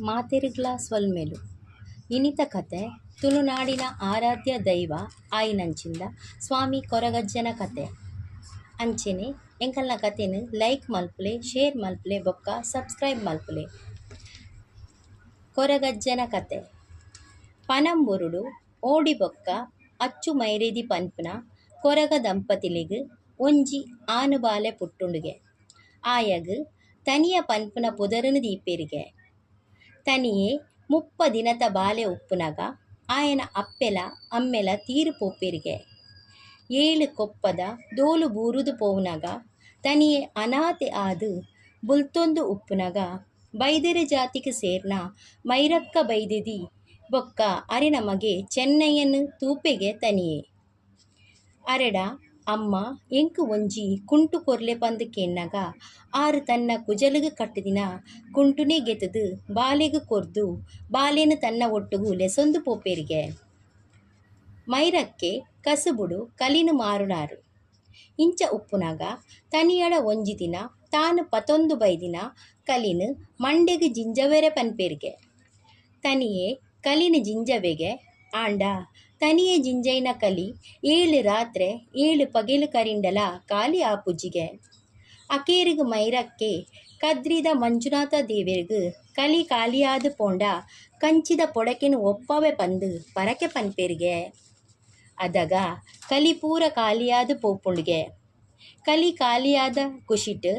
ಮಾತೆರಿಗ್ಲ ಸ್ವಲ್ಮೆಲು ಇನಿತ ಕತೆ, ತುಳುನಾಡಿನ ಆರಾಧ್ಯ ದೈವ ಆಯಿನಂಚಿಂದ ಸ್ವಾಮಿ ಕೊರಗಜ್ಜನ ಕತೆ. ಅಂಚೆನೆ, ಎಂಕಲ್ನ ಕತೆನ್ ಲೈಕ್ ಮಲ್ಪುಲೆ, ಶೇರ್ ಮಲ್ಪುಲೆ, ಬೊಕ್ಕ ಸಬ್ಸ್ಕ್ರೈಬ್ ಮಲ್ಪುಲೆ. ಕೊರಗಜ್ಜನ ಕತೆ. ಪನಂಬುರುಡು, ಓಡಿ ಬೊಕ್ಕ ಅಚ್ಚು ಮೈರೇದಿ ಪನ್ಪುನ ಕೊರಗ ದಂಪತಿಲಿಗ್ ಒಂಜಿ ಆನುಬಾಲೆ ಪುಟ್ಟುಂಡುಗೆ. ಆಯಗ್ ತನಿಯ ಪನ್ಪುನ ಪುದರನ್ ದೀಪೆರ್ಗೆ. ತನಿಯೆ, ಮುಪ್ಪ ದಿನದ ಬಾಲೆ ಉಪ್ಪುನಗ ಆಯನ ಅಪ್ಪೆಲ, ಅಮ್ಮೆಲ ತೀರು ಪೋಪೆರ್ಗೆ. ಏಳು ಕೊಪ್ಪದ ದೋಲು ಬೂರುದು ಪೋವನಗ ತನಿಯೆ ಅನಾಥೆ ಆದು ಬುಲ್ತೊಂದು ಉಪ್ಪುನಗ ಬೈದೆರೆ ಜಾತಿಗೆ ಸೇರ್ನ ಮೈರಕ್ಕ ಬೈದೆದಿ, ಬೊಕ್ಕ ಅರೆ ನಮಗೆ ಚೆನ್ನೈಯನ್ನು ತೂಪೆಗೆ ತನಿಯೆ. ಅರೆಡ ಅಮ್ಮ, ಎಂಕು ಒಂಜಿ ಕುಂಟು ಕೊರ್ಲೆ ಪಂದ್ ಕೆನ್ನಗ ಆರು ತನ್ನ ಕುಜಲಗ್ ಕಟ್ಟದಿನ, ಕುಂಟುನೆ ಗೆತದು, ಬಾಲೆಗ್ ಕೊರ್ದು, ಬಾಲೆನ್ ತನ್ನ ಒಟ್ಟುಗು ಲೆಸೊಂದು ಪೋಪೆರ್ಗೆ. ಮೈರಕ್ಕೆ ಕಸುಬುಡು ಕಲಿನು ಮಾರುನಾರು. ಇಂಚ ಉಪ್ಪುನಗ ತನಿಯಡ ಒಂಜಿ ದಿನ ತಾನು ಪತೊಂದು ಬೈದಿನ, ಕಲಿನು ಮಂಡೆಗ್ ಜಿಂಜವೆರೆ ಪನ್ಪೆರ್ಗೆ. ತನಿಯೇ ಕಲಿನ ಜಿಂಜವೆಗೆ, ಆಂಡ ತನಿಯೆ ಜಿಂಜೈನ ಕಲಿ, ಏಳು ರಾತ್ರೆ, ಏಳು ಪಗಿಲು ಕರಿಂಡಲ ಕಾಲಿ ಆಪುಜ್ಜಿಗೆ ಅಕೇರಿಗು ಮೈರಕ್ಕೆ ಕದ್ರಿದ ಮಂಜುನಾಥ ದೇವೆರ್ಗ್ ಕಲಿ ಖಾಲಿಯಾದ್ ಪೋಂಡ ಕಂಚಿದ ಪೊಡಕಿನ ಒಪ್ಪವೆ ಪಂದ್ ಪರಕೆ ಪನ್ಪೆರ್ಗೆ. ಅದಗ ಕಲಿ ಪೂರ ಖಾಲಿಯಾದ್ ಪೋಪುಂಡ್ಗೆ ಕಲಿ ಕಾಲಿಯಾದ ಕುಶಿಟ್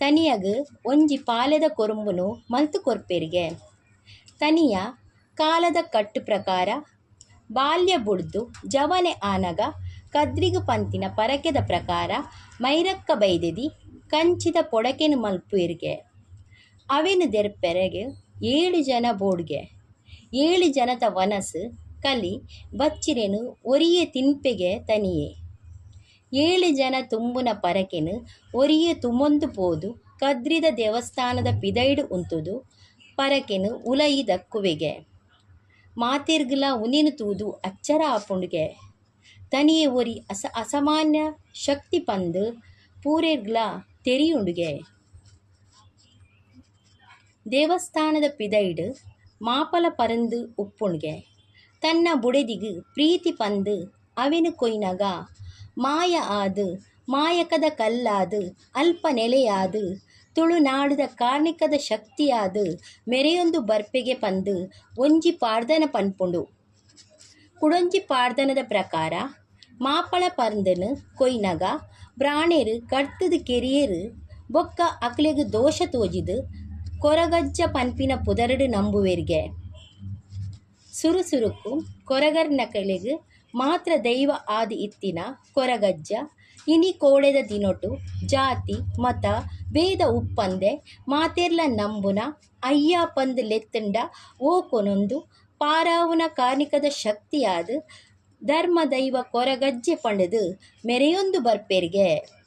ತನಿಯಗ್ ಒಂಜಿ ಪಾಲೆದ ಕೊರುಂಬುನು ಮಲ್ತು ಕೊರ್ಪೆರ್ಗೆ. ತನಿಯ ಕಾಲದ ಕಟ್ಟು ಪ್ರಕಾರ ಬಾಲ್ಯ ಬುಡ್ದು, ಜವನೆ ಆನಗ, ಕದ್ರಿಗು ಪಂತಿನ ಪರಕೆದ ಪ್ರಕಾರ ಮೈರಕ್ಕ ಬೈದೆದಿ ಕಂಚಿದ ಪೊಡಕೆನ್ ಮಲ್ಪುವೆರ್ಗೆ ಅವೆನು ದೆರ್ಪೆರೆಗೆ ಏಳು ಜನ ಬೋಡ್ಗೆ. ಏಳು ಜನದ ವನಸು ಕಲಿ ಬಚ್ಚಿರೆನು ಒರಿಯ ತಿನ್ಪೆಗೆ ತನಿಯೇ. ಏಳು ಜನ ತುಂಬುನ ಪರಕೆನು ಒರಿಯ ತುಮೊಂದು ಪೋದು ಕದ್ರಿದ ದೇವಸ್ಥಾನದ ಪಿದೈಡು ಉಂತುದು ಪರಕೆನು ಉಲಯಿ ದಕ್ಕುವೆಗೆ ಮಾತೆರ್ಗ್ಲ ಉನಿನ್ ತೂದು ಅಚ್ಚರ ಆಪುಂಡ್ಗೆ ತನಿಯೆ ಒರಿ ಅಸ ಅಸಾಮಾನ್ಯ ಶಕ್ತಿ ಪಂದ್ ಪೂರೆರ್ಗ್ಲ ತೆರಿಯುಂಡುಗೆ ದೇವಸ್ಥಾನದ ಪಿದೈಡ್ ಮಾಪಲ ಪರಂದ್ ಉಪ್ಪುಣ್ಗೆ. ತನ್ನ ಬುಡೆದಿಗ್ ಪ್ರೀತಿ ಪಂದ್ ಅವೆನ್ ಕೊಯ್ನಗ. ಮಾಯ ಆದ್, ಮಾಯಕದ ಕಲ್ಲಾದು, ಅಲ್ಪ ನೆಲೆಯಾದ್ ತುಳುನಾಡುದ ಕಾರ್ಣಿಕದ ಶಕ್ತಿಯಾದ ಮೆರೆಯೊಂದು ಬರ್ಪೆಗೆ ಪಂದು ಒಂಜಿ ಪಾಡ್ದನ ಪನ್ಪುಂಡು. ಕುಡೊಂಜಿ ಪಾಡ್ದನದ ಪ್ರಕಾರ, ಮಾಪಳ ಪರ್ಂದನ್, ಕೊಯ್ನಗ, ಬ್ರಾಣೆರ್, ಕಡ್ತುದು ಕೆರಿಯೆರ್, ಬೊಕ್ಕ ಅಕ್ಲೆಗ್ ದೋಷ ತೋಜಿದ್ ಕೊರಗಜ್ಜ ಪನ್ಪಿನ ಪುದರಡು ನಂಬುವೆರ್ಗೆ. ಸುರುಸುರುಕು ಕೊರಗರ್ನಕಲೆಗ್ ಮಾತ್ರ ದೈವ ಆದಿ ಇತ್ತಿನ ಕೊರಗಜ್ಜ ಇನಿ ಕೋಳೆದ ದಿನೊಟು ಜಾತಿ, ಮತ, ಭೇದ ಉಪ್ಪಂದೆ ಮಾತೆರ್ಲ ನಂಬುನ ಅಯ್ಯ ಪಂದ್ ಲೆತ್ತುಂಡ ಓ ಕೊನೊಂದು ಪಾರಾವುನ ಕಾರ್ಣಿಕದ ಶಕ್ತಿಯಾದ್ ಧರ್ಮ ದೈವ ಕೊರಗಜ್ಜೆ ಪಂಡದು, ಮೆರೆಯೊಂದು ಬರ್ಪೆರ್ಗೆ.